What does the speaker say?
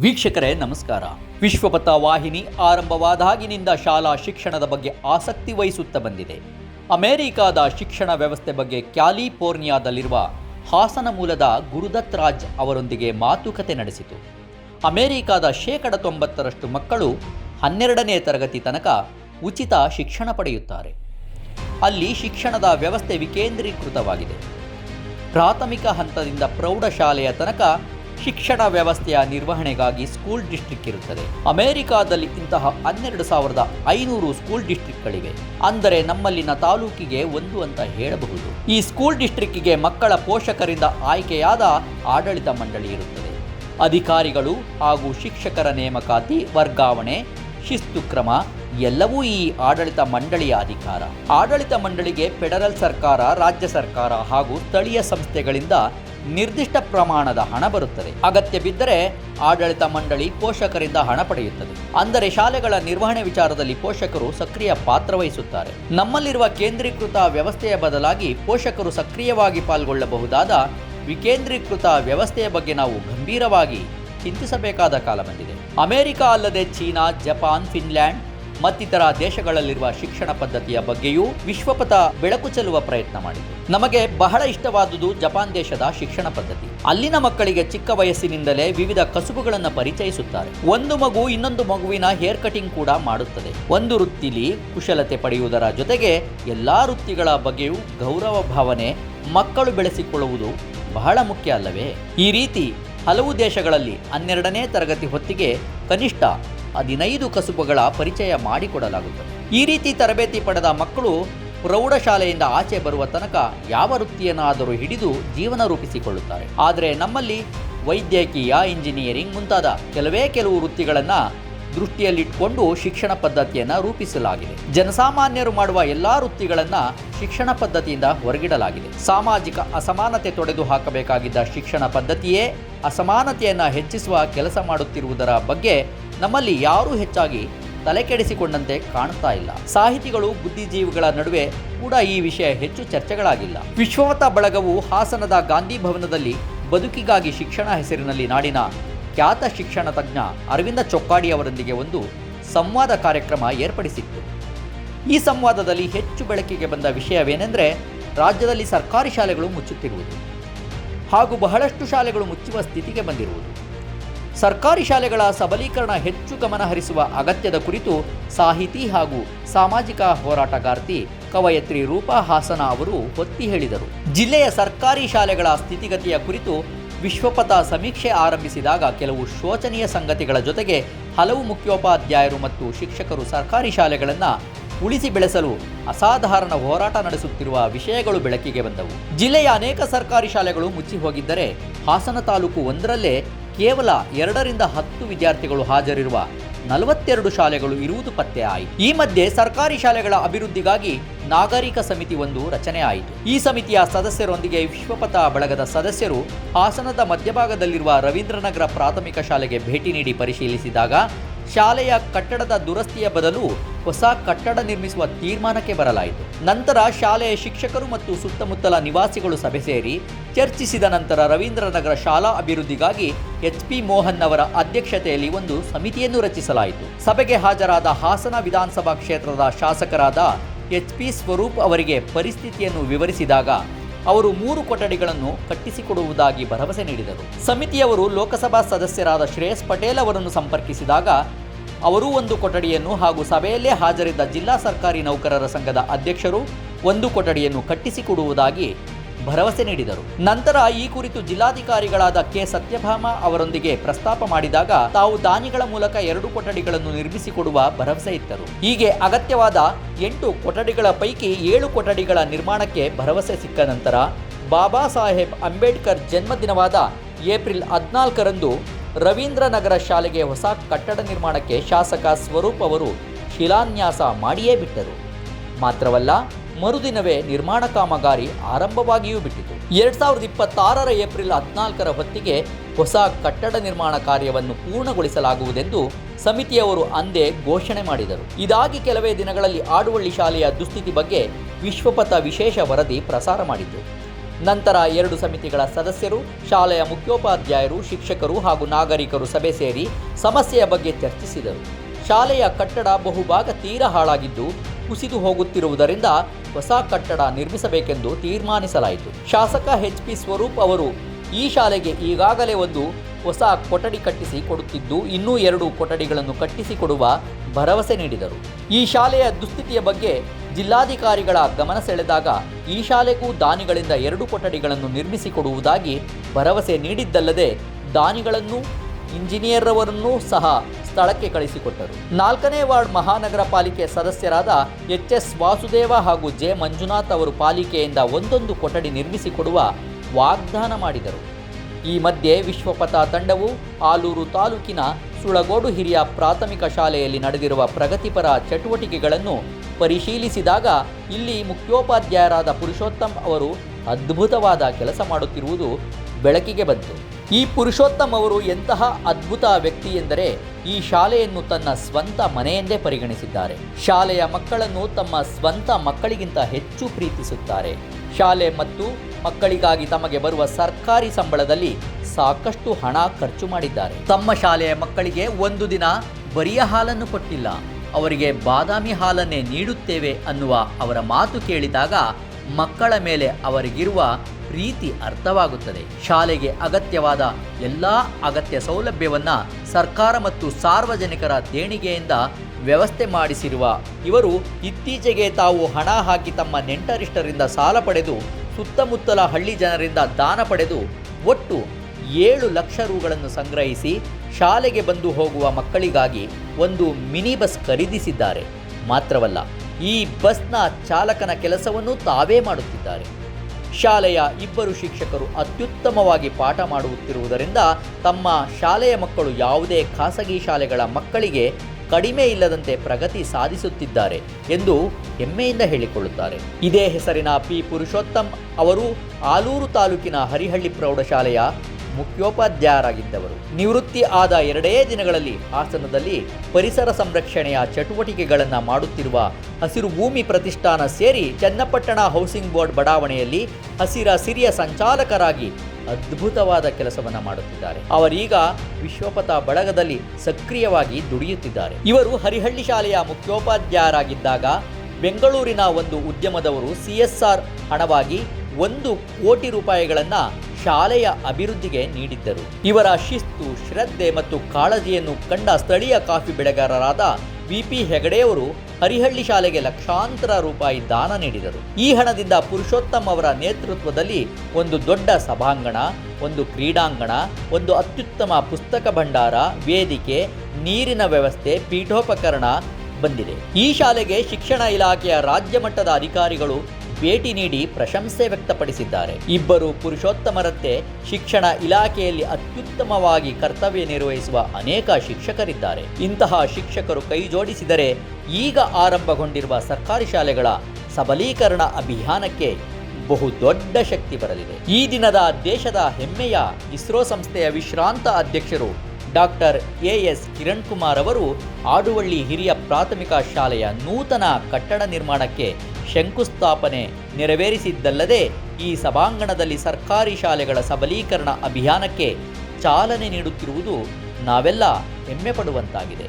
ವೀಕ್ಷಕರೇ, ನಮಸ್ಕಾರ. ವಿಶ್ವಪಥ ವಾಹಿನಿ ಆರಂಭವಾದಾಗಿನಿಂದ ಶಾಲಾ ಶಿಕ್ಷಣದ ಬಗ್ಗೆ ಆಸಕ್ತಿ ವಹಿಸುತ್ತಾ ಬಂದಿದೆ. ಅಮೆರಿಕಾದ ಶಿಕ್ಷಣ ವ್ಯವಸ್ಥೆ ಬಗ್ಗೆ ಕ್ಯಾಲಿಫೋರ್ನಿಯಾದಲ್ಲಿರುವ ಹಾಸನ ಮೂಲದ ಗುರುದತ್ ರಾಜ್ ಅವರೊಂದಿಗೆ ಮಾತುಕತೆ ನಡೆಸಿತು. ಅಮೆರಿಕಾದ ಶೇಕಡ ತೊಂಬತ್ತರಷ್ಟು ಮಕ್ಕಳು ಹನ್ನೆರಡನೇ ತರಗತಿ ತನಕ ಉಚಿತ ಶಿಕ್ಷಣ ಪಡೆಯುತ್ತಾರೆ. ಅಲ್ಲಿ ಶಿಕ್ಷಣದ ವ್ಯವಸ್ಥೆ ವಿಕೇಂದ್ರೀಕೃತವಾಗಿದೆ. ಪ್ರಾಥಮಿಕ ಹಂತದಿಂದ ಪ್ರೌಢಶಾಲೆಯ ತನಕ ಶಿಕ್ಷಣ ವ್ಯವಸ್ಥೆಯ ನಿರ್ವಹಣೆಗಾಗಿ ಸ್ಕೂಲ್ ಡಿಸ್ಟ್ರಿಕ್ಟ್ ಇರುತ್ತದೆ. ಅಮೆರಿಕಾದಲ್ಲಿ ಇಂತಹ ಹನ್ನೆರಡು ಸಾವಿರದ ಐನೂರು ಸ್ಕೂಲ್ ಡಿಸ್ಟ್ರಿಕ್ಟ್ಗಳಿವೆ. ಅಂದರೆ ನಮ್ಮಲ್ಲಿನ ತಾಲೂಕಿಗೆ ಒಂದು ಅಂತ ಹೇಳಬಹುದು. ಈ ಸ್ಕೂಲ್ ಡಿಸ್ಟ್ರಿಕ್ಟ್ಗೆ ಮಕ್ಕಳ ಪೋಷಕರಿಂದ ಆಯ್ಕೆಯಾದ ಆಡಳಿತ ಮಂಡಳಿ ಇರುತ್ತದೆ. ಅಧಿಕಾರಿಗಳು ಹಾಗೂ ಶಿಕ್ಷಕರ ನೇಮಕಾತಿ, ವರ್ಗಾವಣೆ, ಶಿಸ್ತು ಕ್ರಮ, ಎಲ್ಲವೂ ಈ ಆಡಳಿತ ಮಂಡಳಿಯ ಅಧಿಕಾರ. ಆಡಳಿತ ಮಂಡಳಿಗೆ ಫೆಡರಲ್ ಸರ್ಕಾರ, ರಾಜ್ಯ ಸರ್ಕಾರ ಹಾಗೂ ಸ್ಥಳೀಯ ಸಂಸ್ಥೆಗಳಿಂದ ನಿರ್ದಿಷ್ಟ ಪ್ರಮಾಣದ ಹಣ ಬರುತ್ತದೆ. ಅಗತ್ಯ ಬಿದ್ದರೆ ಆಡಳಿತ ಮಂಡಳಿ ಪೋಷಕರಿಂದ ಹಣ ಪಡೆಯುತ್ತದೆ. ಅಂದರೆ ಶಾಲೆಗಳ ನಿರ್ವಹಣೆ ವಿಚಾರದಲ್ಲಿ ಪೋಷಕರು ಸಕ್ರಿಯ ಪಾತ್ರ ವಹಿಸುತ್ತಾರೆ. ನಮ್ಮಲ್ಲಿರುವ ಕೇಂದ್ರೀಕೃತ ವ್ಯವಸ್ಥೆಯ ಬದಲಾಗಿ ಪೋಷಕರು ಸಕ್ರಿಯವಾಗಿ ಪಾಲ್ಗೊಳ್ಳಬಹುದಾದ ವಿಕೇಂದ್ರೀಕೃತ ವ್ಯವಸ್ಥೆಯ ಬಗ್ಗೆ ನಾವು ಗಂಭೀರವಾಗಿ ಚಿಂತಿಸಬೇಕಾದ ಕಾಲ ಬಂದಿದೆ. ಅಮೆರಿಕ ಅಲ್ಲದೆ ಚೀನಾ, ಜಪಾನ್, ಫಿನ್ಲ್ಯಾಂಡ್ ಮತ್ತಿತರ ದೇಶಗಳಲ್ಲಿರುವ ಶಿಕ್ಷಣ ಪದ್ಧತಿಯ ಬಗ್ಗೆಯೂ ವಿಶ್ವಪಥ ಬೆಳಕು ಚೆಲ್ಲುವ ಪ್ರಯತ್ನ ಮಾಡಿತು ನಮಗೆ ಬಹಳ ಇಷ್ಟವಾದುದು ಜಪಾನ್ ದೇಶದ ಶಿಕ್ಷಣ ಪದ್ಧತಿ. ಅಲ್ಲಿನ ಮಕ್ಕಳಿಗೆ ಚಿಕ್ಕ ವಯಸ್ಸಿನಿಂದಲೇ ವಿವಿಧ ಕಸುಬುಗಳನ್ನು ಪರಿಚಯಿಸುತ್ತಾರೆ. ಒಂದು ಮಗು ಇನ್ನೊಂದು ಮಗುವಿನ ಹೇರ್ ಕಟಿಂಗ್ ಕೂಡ ಮಾಡುತ್ತದೆ. ಒಂದು ವೃತ್ತಿಲಿ ಕುಶಲತೆ ಪಡೆಯುವುದರ ಜೊತೆಗೆ ಎಲ್ಲಾ ವೃತ್ತಿಗಳ ಬಗ್ಗೆಯೂ ಗೌರವ ಭಾವನೆ ಮಕ್ಕಳು ಬೆಳೆಸಿಕೊಳ್ಳುವುದು ಬಹಳ ಮುಖ್ಯ ಅಲ್ಲವೇ? ಈ ರೀತಿ ಹಲವು ದೇಶಗಳಲ್ಲಿ ಹನ್ನೆರಡನೇ ತರಗತಿ ಹೊತ್ತಿಗೆ ಕನಿಷ್ಠ ಹದಿನೈದು ಕಸುಬುಗಳ ಪರಿಚಯ ಮಾಡಿಕೊಡಲಾಗುತ್ತದೆ. ಈ ರೀತಿ ತರಬೇತಿ ಪಡೆದ ಮಕ್ಕಳು ಪ್ರೌಢಶಾಲೆಯಿಂದ ಆಚೆ ಬರುವ ತನಕ ಯಾವ ವೃತ್ತಿಯನ್ನಾದರೂ ಹಿಡಿದು ಜೀವನ ರೂಪಿಸಿಕೊಳ್ಳುತ್ತಾರೆ. ಆದರೆ ನಮ್ಮಲ್ಲಿ ವೈದ್ಯಕೀಯ, ಇಂಜಿನಿಯರಿಂಗ್ ಮುಂತಾದ ಕೆಲವೇ ಕೆಲವು ವೃತ್ತಿಗಳನ್ನು ದೃಷ್ಟಿಯಲ್ಲಿಟ್ಟುಕೊಂಡು ಶಿಕ್ಷಣ ಪದ್ಧತಿಯನ್ನು ರೂಪಿಸಲಾಗಿದೆ. ಜನಸಾಮಾನ್ಯರು ಮಾಡುವ ಎಲ್ಲ ವೃತ್ತಿಗಳನ್ನು ಶಿಕ್ಷಣ ಪದ್ಧತಿಯಿಂದ ಹೊರಗಿಡಲಾಗಿದೆ. ಸಾಮಾಜಿಕ ಅಸಮಾನತೆ ತೊಡೆದು ಹಾಕಬೇಕಾಗಿದ್ದ ಶಿಕ್ಷಣ ಪದ್ಧತಿಯೇ ಅಸಮಾನತೆಯನ್ನು ಹೆಚ್ಚಿಸುವ ಕೆಲಸ ಮಾಡುತ್ತಿರುವುದರ ಬಗ್ಗೆ ನಮ್ಮಲ್ಲಿ ಯಾರೂ ಹೆಚ್ಚಾಗಿ ತಲೆಕೆಡಿಸಿಕೊಂಡಂತೆ ಕಾಣ್ತಾ ಇಲ್ಲ. ಸಾಹಿತಿಗಳು, ಬುದ್ಧಿಜೀವಿಗಳ ನಡುವೆ ಕೂಡ ಈ ವಿಷಯ ಹೆಚ್ಚು ಚರ್ಚೆಗಳಾಗಿಲ್ಲ. ವಿಶ್ವಮತ ಬಳಗವು ಹಾಸನದ ಗಾಂಧಿ ಭವನದಲ್ಲಿ ಬದುಕಿಗಾಗಿ ಶಿಕ್ಷಣ ಹೆಸರಿನಲ್ಲಿ ನಾಡಿನ ಖ್ಯಾತ ಶಿಕ್ಷಣ ತಜ್ಞ ಅರವಿಂದ ಚೊಕ್ಕಾಡಿ ಅವರೊಂದಿಗೆ ಒಂದು ಸಂವಾದ ಕಾರ್ಯಕ್ರಮ ಏರ್ಪಡಿಸಿತ್ತು. ಈ ಸಂವಾದದಲ್ಲಿ ಹೆಚ್ಚು ಬೆಳಕಿಗೆ ಬಂದ ವಿಷಯವೇನೆಂದರೆ ರಾಜ್ಯದಲ್ಲಿ ಸರ್ಕಾರಿ ಶಾಲೆಗಳು ಮುಚ್ಚುತ್ತಿರುವುದು ಹಾಗೂ ಬಹಳಷ್ಟು ಶಾಲೆಗಳು ಮುಚ್ಚುವ ಸ್ಥಿತಿಗೆ ಬಂದಿರುವುದು. ಸರ್ಕಾರಿ ಶಾಲೆಗಳ ಸಬಲೀಕರಣ ಹೆಚ್ಚು ಗಮನ ಹರಿಸುವ ಅಗತ್ಯದ ಕುರಿತು ಸಾಹಿತಿ ಹಾಗೂ ಸಾಮಾಜಿಕ ಹೋರಾಟಗಾರ್ತಿ ಕವಯತ್ರಿ ರೂಪಾ ಹಾಸನ ಅವರು ಒತ್ತಿ ಹೇಳಿದರು. ಜಿಲ್ಲೆಯ ಸರ್ಕಾರಿ ಶಾಲೆಗಳ ಸ್ಥಿತಿಗತಿಯ ಕುರಿತು ವಿಶ್ವಪಥ ಸಮೀಕ್ಷೆ ಆರಂಭಿಸಿದಾಗ ಕೆಲವು ಶೋಚನೀಯ ಸಂಗತಿಗಳ ಜೊತೆಗೆ ಹಲವು ಮುಖ್ಯೋಪಾಧ್ಯಾಯರು ಮತ್ತು ಶಿಕ್ಷಕರು ಸರ್ಕಾರಿ ಶಾಲೆಗಳನ್ನು ಉಳಿಸಿ ಬೆಳೆಸಲು ಅಸಾಧಾರಣ ಹೋರಾಟ ನಡೆಸುತ್ತಿರುವ ವಿಷಯಗಳು ಬೆಳಕಿಗೆ ಬಂದವು. ಜಿಲ್ಲೆಯ ಅನೇಕ ಸರ್ಕಾರಿ ಶಾಲೆಗಳು ಮುಚ್ಚಿ ಹೋಗಿದ್ದರೆ ಹಾಸನ ತಾಲೂಕು ಒಂದರಲ್ಲೇ ಕೇವಲ ಎರಡರಿಂದ ಹತ್ತು ವಿದ್ಯಾರ್ಥಿಗಳು ಹಾಜರಿರುವ ನಲವತ್ತೆರಡು ಶಾಲೆಗಳು ಇರುವುದು ಪತ್ತೆ ಆಯಿತು. ಈ ಮಧ್ಯೆ ಸರ್ಕಾರಿ ಶಾಲೆಗಳ ಅಭಿವೃದ್ಧಿಗಾಗಿ ನಾಗರಿಕ ಸಮಿತಿ ಒಂದು ರಚನೆ ಆಯಿತು. ಈ ಸಮಿತಿಯ ಸದಸ್ಯರೊಂದಿಗೆ ವಿಶ್ವಪಥ ಬಳಗದ ಸದಸ್ಯರು ಹಾಸನದ ಮಧ್ಯಭಾಗದಲ್ಲಿರುವ ರವೀಂದ್ರನಗರ ಪ್ರಾಥಮಿಕ ಶಾಲೆಗೆ ಭೇಟಿ ನೀಡಿ ಪರಿಶೀಲಿಸಿದಾಗ ಶಾಲೆಯ ಕಟ್ಟಡದ ದುರಸ್ತಿಯ ಬದಲು ಹೊಸ ಕಟ್ಟಡ ನಿರ್ಮಿಸುವ ತೀರ್ಮಾನಕ್ಕೆ ಬರಲಾಯಿತು. ನಂತರ ಶಾಲೆಯ ಶಿಕ್ಷಕರು ಮತ್ತು ಸುತ್ತಮುತ್ತಲ ನಿವಾಸಿಗಳು ಸಭೆ ಸೇರಿ ಚರ್ಚಿಸಿದ ನಂತರ ರವೀಂದ್ರನಗರ ಶಾಲಾ ಅಭಿವೃದ್ಧಿಗಾಗಿ ಎಚ್ ಪಿ ಮೋಹನ್ ಅವರ ಅಧ್ಯಕ್ಷತೆಯಲ್ಲಿ ಒಂದು ಸಮಿತಿಯನ್ನು ರಚಿಸಲಾಯಿತು. ಸಭೆಗೆ ಹಾಜರಾದ ಹಾಸನ ವಿಧಾನಸಭಾ ಕ್ಷೇತ್ರದ ಶಾಸಕರಾದ ಎಚ್ ಪಿ ಸ್ವರೂಪ್ ಅವರಿಗೆ ಪರಿಸ್ಥಿತಿಯನ್ನು ವಿವರಿಸಿದಾಗ ಅವರು ಮೂರು ಕೊಠಡಿಗಳನ್ನು ಕಟ್ಟಿಸಿಕೊಡುವುದಾಗಿ ಭರವಸೆ ನೀಡಿದರು. ಸಮಿತಿಯವರು ಲೋಕಸಭಾ ಸದಸ್ಯರಾದ ಶ್ರೇಯಸ್ ಪಟೇಲ್ ಅವರನ್ನು ಸಂಪರ್ಕಿಸಿದಾಗ ಅವರೂ ಒಂದು ಕೊಠಡಿಯನ್ನು ಹಾಗೂ ಸಭೆಯಲ್ಲೇ ಹಾಜರಿದ್ದ ಜಿಲ್ಲಾ ಸರ್ಕಾರಿ ನೌಕರರ ಸಂಘದ ಅಧ್ಯಕ್ಷರು ಒಂದು ಕೊಠಡಿಯನ್ನು ಕಟ್ಟಿಸಿಕೊಡುವುದಾಗಿ ಭರವಸೆ ನೀಡಿದರು. ನಂತರ ಈ ಕುರಿತು ಜಿಲ್ಲಾಧಿಕಾರಿಗಳಾದ ಕೆ. ಸತ್ಯಭಾಮ ಅವರೊಂದಿಗೆ ಪ್ರಸ್ತಾಪ ಮಾಡಿದಾಗ ತಾವು ದಾನಿಗಳ ಮೂಲಕ ಎರಡು ಕೊಠಡಿಗಳನ್ನು ನಿರ್ಮಿಸಿಕೊಡುವ ಭರವಸೆ ಇತ್ತರು. ಹೀಗೆ ಅಗತ್ಯವಾದ ಎಂಟು ಕೊಠಡಿಗಳ ಪೈಕಿ ಏಳು ಕೊಠಡಿಗಳ ನಿರ್ಮಾಣಕ್ಕೆ ಭರವಸೆ ಸಿಕ್ಕ ನಂತರ ಬಾಬಾ ಸಾಹೇಬ್ ಅಂಬೇಡ್ಕರ್ ಜನ್ಮದಿನವಾದ ಏಪ್ರಿಲ್ ಹದಿನಾಲ್ಕರಂದು ರವೀಂದ್ರನಗರ ಶಾಲೆಗೆ ಹೊಸ ಕಟ್ಟಡ ನಿರ್ಮಾಣಕ್ಕೆ ಶಾಸಕ ಸ್ವರೂಪ್ ಅವರು ಶಿಲಾನ್ಯಾಸ ಮಾಡಿಯೇ ಬಿಟ್ಟರು. ಮಾತ್ರವಲ್ಲ, ಮರುದಿನವೇ ನಿರ್ಮಾಣ ಕಾಮಗಾರಿ ಆರಂಭವಾಗಿಯೂ ಬಿಟ್ಟಿತು. ಎರಡ್ ಸಾವಿರದ ಇಪ್ಪತ್ತಾರರ ಏಪ್ರಿಲ್ ಹದಿನಾಲ್ಕರ ಹೊತ್ತಿಗೆ ಹೊಸ ಕಟ್ಟಡ ನಿರ್ಮಾಣ ಕಾರ್ಯವನ್ನು ಪೂರ್ಣಗೊಳಿಸಲಾಗುವುದೆಂದು ಸಮಿತಿಯವರು ಅಂದೇ ಘೋಷಣೆ ಮಾಡಿದರು. ಇದಾಗಿ ಕೆಲವೇ ದಿನಗಳಲ್ಲಿ ಆಡುವಳ್ಳಿ ಶಾಲೆಯ ದುಸ್ಥಿತಿ ಬಗ್ಗೆ ವಿಶ್ವಪಥ ವಿಶೇಷ ವರದಿ ಪ್ರಸಾರ ಮಾಡಿತು. ನಂತರ ಎರಡು ಸಮಿತಿಗಳ ಸದಸ್ಯರು, ಶಾಲೆಯ ಮುಖ್ಯೋಪಾಧ್ಯಾಯರು, ಶಿಕ್ಷಕರು ಹಾಗೂ ನಾಗರಿಕರು ಸಭೆ ಸೇರಿ ಸಮಸ್ಯೆಯ ಬಗ್ಗೆ ಚರ್ಚಿಸಿದರು. ಶಾಲೆಯ ಕಟ್ಟಡ ಬಹುಭಾಗ ತೀರ ಹಾಳಾಗಿದ್ದು, ಕುಸಿದು ಹೋಗುತ್ತಿರುವುದರಿಂದ ಹೊಸ ಕಟ್ಟಡ ನಿರ್ಮಿಸಬೇಕೆಂದು ತೀರ್ಮಾನಿಸಲಾಯಿತು. ಶಾಸಕ ಎಚ್ ಪಿ ಸ್ವರೂಪ್ ಅವರು, ಈ ಶಾಲೆಗೆ ಈಗಾಗಲೇ ಒಂದು ಹೊಸ ಕೊಠಡಿ ಕಟ್ಟಿಸಿ ಕೊಡುತ್ತಿದ್ದು, ಇನ್ನೂ ಎರಡು ಕೊಠಡಿಗಳನ್ನು ಕಟ್ಟಿಸಿಕೊಡುವ ಭರವಸೆ ನೀಡಿದರು. ಈ ಶಾಲೆಯ ದುಸ್ಥಿತಿಯ ಬಗ್ಗೆ ಜಿಲ್ಲಾಧಿಕಾರಿಗಳ ಗಮನ ಸೆಳೆದಾಗ ಈ ಶಾಲೆಗೂ ದಾನಿಗಳಿಂದ ಎರಡು ಕೊಠಡಿಗಳನ್ನು ನಿರ್ಮಿಸಿಕೊಡುವುದಾಗಿ ಭರವಸೆ ನೀಡಿದ್ದಲ್ಲದೆ ದಾನಿಗಳನ್ನು, ಇಂಜಿನಿಯರ್ರವರನ್ನೂ ಸಹ ಸ್ಥಳಕ್ಕೆ ಕಳಿಸಿಕೊಟ್ಟರು. ನಾಲ್ಕನೇ ವಾರ್ಡ್ ಮಹಾನಗರ ಪಾಲಿಕೆ ಸದಸ್ಯರಾದ ಎಚ್ ಎಸ್ ವಾಸುದೇವ ಹಾಗೂ ಜೆ ಮಂಜುನಾಥ್ ಅವರು ಪಾಲಿಕೆಯಿಂದ ಒಂದೊಂದು ಕೊಠಡಿ ನಿರ್ಮಿಸಿಕೊಡುವ ವಾಗ್ದಾನ ಮಾಡಿದರು. ಈ ಮಧ್ಯೆ ವಿಶ್ವಪಥ ತಂಡವು ಆಲೂರು ತಾಲೂಕಿನ ಸುಳಗೋಡು ಹಿರಿಯ ಪ್ರಾಥಮಿಕ ಶಾಲೆಯಲ್ಲಿ ನಡೆದಿರುವ ಪ್ರಗತಿಪರ ಚಟುವಟಿಕೆಗಳನ್ನು ಪರಿಶೀಲಿಸಿದಾಗ ಇಲ್ಲಿ ಮುಖ್ಯೋಪಾಧ್ಯಾಯರಾದ ಪುರುಷೋತ್ತಮ್ ಅವರು ಅದ್ಭುತವಾದ ಕೆಲಸ ಮಾಡುತ್ತಿರುವುದು ಬೆಳಕಿಗೆ ಬಂತು. ಈ ಪುರುಷೋತ್ತಮ್ ಅವರು ಎಂತಹ ಅದ್ಭುತ ವ್ಯಕ್ತಿ ಎಂದರೆ ಈ ಶಾಲೆಯನ್ನು ತನ್ನ ಸ್ವಂತ ಮನೆಯೆಂದೇ ಪರಿಗಣಿಸಿದ್ದಾರೆ. ಶಾಲೆಯ ಮಕ್ಕಳನ್ನು ತಮ್ಮ ಸ್ವಂತ ಮಕ್ಕಳಿಗಿಂತ ಹೆಚ್ಚು ಪ್ರೀತಿಸುತ್ತಾರೆ. ಶಾಲೆ ಮತ್ತು ಮಕ್ಕಳಿಗಾಗಿ ತಮಗೆ ಬರುವ ಸರ್ಕಾರಿ ಸಂಬಳದಲ್ಲಿ ಸಾಕಷ್ಟು ಹಣ ಖರ್ಚು ಮಾಡಿದ್ದಾರೆ. ತಮ್ಮ ಶಾಲೆಯ ಮಕ್ಕಳಿಗೆ ಒಂದು ದಿನ ಬರಿಯ ಹಾಲನ್ನು ಕೊಟ್ಟಿಲ್ಲ. ಅವರಿಗೆ ಬಾದಾಮಿ ಹಾಲನ್ನೇ ನೀಡುತ್ತೇವೆ ಅನ್ನುವ ಅವರ ಮಾತು ಕೇಳಿದಾಗ ಮಕ್ಕಳ ಮೇಲೆ ಅವರಿಗಿರುವ ಪ್ರೀತಿ ಅರ್ಥವಾಗುತ್ತದೆ. ಶಾಲೆಗೆ ಅಗತ್ಯವಾದ ಎಲ್ಲ ಅಗತ್ಯ ಸೌಲಭ್ಯವನ್ನ ಸರ್ಕಾರ ಮತ್ತು ಸಾರ್ವಜನಿಕರ ದೇಣಿಗೆಯಿಂದ ವ್ಯವಸ್ಥೆ ಮಾಡಿಸಿರುವ ಇವರು ಇತ್ತೀಚೆಗೆ ತಾವು ಹಣ ಹಾಕಿ ತಮ್ಮ ನೆಂಟರಿಷ್ಟರಿಂದ ಸಾಲ ಪಡೆದು ಸುತ್ತಮುತ್ತಲ ಹಳ್ಳಿ ಜನರಿಂದ ದಾನ ಪಡೆದು ಒಟ್ಟು ಏಳು ಲಕ್ಷ ರೂಗಳನ್ನು ಸಂಗ್ರಹಿಸಿ ಶಾಲೆಗೆ ಬಂದು ಹೋಗುವ ಮಕ್ಕಳಿಗಾಗಿ ಒಂದು ಮಿನಿ ಬಸ್ ಖರೀದಿಸಿದ್ದಾರೆ. ಮಾತ್ರವಲ್ಲ, ಈ ಬಸ್ನ ಚಾಲಕನ ಕೆಲಸವನ್ನು ತಾವೇ ಮಾಡುತ್ತಿದ್ದಾರೆ. ಶಾಲೆಯ ಇಬ್ಬರು ಶಿಕ್ಷಕರು ಅತ್ಯುತ್ತಮವಾಗಿ ಪಾಠ ಮಾಡುತ್ತಿರುವುದರಿಂದ ತಮ್ಮ ಶಾಲೆಯ ಮಕ್ಕಳು ಯಾವುದೇ ಖಾಸಗಿ ಶಾಲೆಗಳ ಮಕ್ಕಳಿಗೆ ಕಡಿಮೆ ಇಲ್ಲದಂತೆ ಪ್ರಗತಿ ಸಾಧಿಸುತ್ತಿದ್ದಾರೆ ಎಂದು ಹೆಮ್ಮೆಯಿಂದ ಹೇಳಿಕೊಳ್ಳುತ್ತಾರೆ. ಇದೇ ಹೆಸರಿನ ಪಿ. ಪುರುಷೋತ್ತಮ್ ಅವರು ಆಲೂರು ತಾಲೂಕಿನ ಹರಿಹಳ್ಳಿ ಪ್ರೌಢಶಾಲೆಯ ಮುಖ್ಯೋಪಾಧ್ಯಾಯರಾಗಿದ್ದವರು. ನಿವೃತ್ತಿ ಆದ ಎರಡೇ ದಿನಗಳಲ್ಲಿ ಹಾಸನದಲ್ಲಿ ಪರಿಸರ ಸಂರಕ್ಷಣೆಯ ಚಟುವಟಿಕೆಗಳನ್ನು ಮಾಡುತ್ತಿರುವ ಹಸಿರು ಭೂಮಿ ಪ್ರತಿಷ್ಠಾನ ಸೇರಿ ಚನ್ನಪಟ್ಟಣ ಹೌಸಿಂಗ್ ಬೋರ್ಡ್ ಬಡಾವಣೆಯಲ್ಲಿ ಹಸಿರ ಸಿರಿಯ ಸಂಚಾಲಕರಾಗಿ ಅದ್ಭುತವಾದ ಕೆಲಸವನ್ನು ಮಾಡುತ್ತಿದ್ದಾರೆ. ಅವರೀಗ ವಿಶ್ವಪಥ ಬಳಗದಲ್ಲಿ ಸಕ್ರಿಯವಾಗಿ ದುಡಿಯುತ್ತಿದ್ದಾರೆ. ಇವರು ಹರಿಹಳ್ಳಿ ಶಾಲೆಯ ಮುಖ್ಯೋಪಾಧ್ಯಾಯರಾಗಿದ್ದಾಗ ಬೆಂಗಳೂರಿನ ಒಂದು ಉದ್ಯಮದವರು ಸಿಎಸ್ಆರ್ ಹಣವಾಗಿ ಒಂದು ಕೋಟಿ ರೂಪಾಯಿಗಳನ್ನು ಶಾಲೆಯ ಅಭಿವೃದ್ಧಿಗೆ ನೀಡಿದ್ದರು. ಇವರ ಶಿಸ್ತು, ಶ್ರದ್ಧೆ ಮತ್ತು ಕಾಳಜಿಯನ್ನು ಕಂಡ ಸ್ಥಳೀಯ ಕಾಫಿ ಬೆಳೆಗಾರರಾದ ಬಿಪಿ ಹೆಗಡೆಯವರು ಹರಿಹಳ್ಳಿ ಶಾಲೆಗೆ ಲಕ್ಷಾಂತರ ರೂಪಾಯಿ ದಾನ ನೀಡಿದರು. ಈ ಹಣದಿಂದ ಪುರುಷೋತ್ತಮ್ ಅವರ ನೇತೃತ್ವದಲ್ಲಿ ಒಂದು ದೊಡ್ಡ ಸಭಾಂಗಣ, ಒಂದು ಕ್ರೀಡಾಂಗಣ, ಒಂದು ಅತ್ಯುತ್ತಮ ಪುಸ್ತಕ ಭಂಡಾರ, ವೇದಿಕೆ, ನೀರಿನ ವ್ಯವಸ್ಥೆ, ಪೀಠೋಪಕರಣ ಬಂದಿದೆ. ಈ ಶಾಲೆಗೆ ಶಿಕ್ಷಣ ಇಲಾಖೆಯ ರಾಜ್ಯ ಮಟ್ಟದ ಅಧಿಕಾರಿಗಳು ಭೇಟಿ ನೀಡಿ ಪ್ರಶಂಸೆ ವ್ಯಕ್ತಪಡಿಸಿದ್ದಾರೆ. ಇಬ್ಬರು ಪುರುಷೋತ್ತಮರಂತೆ ಶಿಕ್ಷಣ ಇಲಾಖೆಯಲ್ಲಿ ಅತ್ಯುತ್ತಮವಾಗಿ ಕರ್ತವ್ಯ ನಿರ್ವಹಿಸುವ ಅನೇಕ ಶಿಕ್ಷಕರಿದ್ದಾರೆ. ಇಂತಹ ಶಿಕ್ಷಕರು ಕೈಜೋಡಿಸಿದರೆ ಈಗ ಆರಂಭಗೊಂಡಿರುವ ಸರ್ಕಾರಿ ಶಾಲೆಗಳ ಸಬಲೀಕರಣ ಅಭಿಯಾನಕ್ಕೆ ಬಹು ದೊಡ್ಡ ಶಕ್ತಿ ಬರಲಿದೆ. ಈ ದಿನದ ದೇಶದ ಹೆಮ್ಮೆಯ ಇಸ್ರೋ ಸಂಸ್ಥೆಯ ವಿಶ್ರಾಂತ ಅಧ್ಯಕ್ಷರು doctor A S Kiran Kumar ಅವರು ಆಡುವಳ್ಳಿ ಹಿರಿಯ ಪ್ರಾಥಮಿಕ ಶಾಲೆಯ ನೂತನ ಕಟ್ಟಡ ನಿರ್ಮಾಣಕ್ಕೆ ಶಂಕುಸ್ಥಾಪನೆ ನೆರವೇರಿಸಿದ್ದಲ್ಲದೆ ಈ ಸಭಾಂಗಣದಲ್ಲಿ ಸರ್ಕಾರಿ ಶಾಲೆಗಳ ಸಬಲೀಕರಣ ಅಭಿಯಾನಕ್ಕೆ ಚಾಲನೆ ನೀಡುತ್ತಿರುವುದು ನಾವೆಲ್ಲ ಹೆಮ್ಮೆ ಪಡುವಂತಾಗಿದೆ.